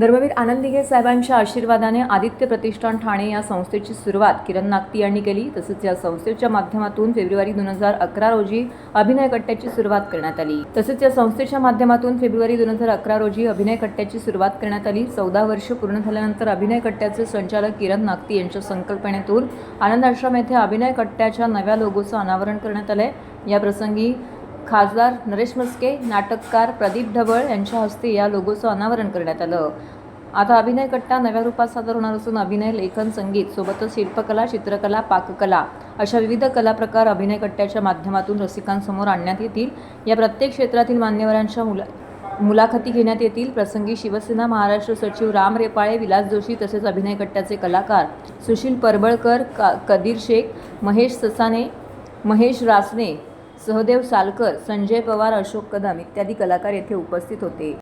धर्मवीर आनंद दिघे साहेबांच्या आशीर्वादाने आदित्य प्रतिष्ठान ठाणे या संस्थेची सुरुवात. किरण नागती यांनी केली. तसेच या संस्थेच्या माध्यमातून फेब्रुवारी दोन हजार अकरा रोजी अभिनय कट्ट्याची सुरुवात करण्यात आली. तसेच या संस्थेच्या माध्यमातून फेब्रुवारी दोन हजार अकरा रोजी अभिनय कट्ट्याची सुरुवात करण्यात आली. चौदा वर्ष पूर्ण झाल्यानंतर अभिनय कट्ट्याचे संचालक किरण नागती यांच्या संकल्पनेतून आनंद आश्रम येथे अभिनय कट्ट्याच्या नव्या लोगोचं अनावरण करण्यात आलंय. या प्रसंगी खासदार नरेश मस्के नाटककार प्रदीप ढवळ यांच्या हस्ते या लोगोचं अनावरण करण्यात आलं. आता अभिनय कट्टा नव्या रूपात सादर होणार असून अभिनय लेखन संगीत सोबतच शिल्पकला चित्रकला पाककला अशा विविध कला प्रकार अभिनय कट्ट्याच्या माध्यमातून रसिकांसमोर आणण्यात येतील. या प्रत्येक क्षेत्रातील मान्यवरांच्या मुला मुलाखती घेण्यात येतील. प्रसंगी शिवसेना महाराष्ट्र सचिव राम रेपाळे विलास जोशी तसेच अभिनय कट्ट्याचे कलाकार सुशील परबळकर का कदीर शेख महेश ससाने महेश रासने सहदेव सालकर संजय पवार अशोक कदम इत्यादी कलाकार येथे उपस्थित होते.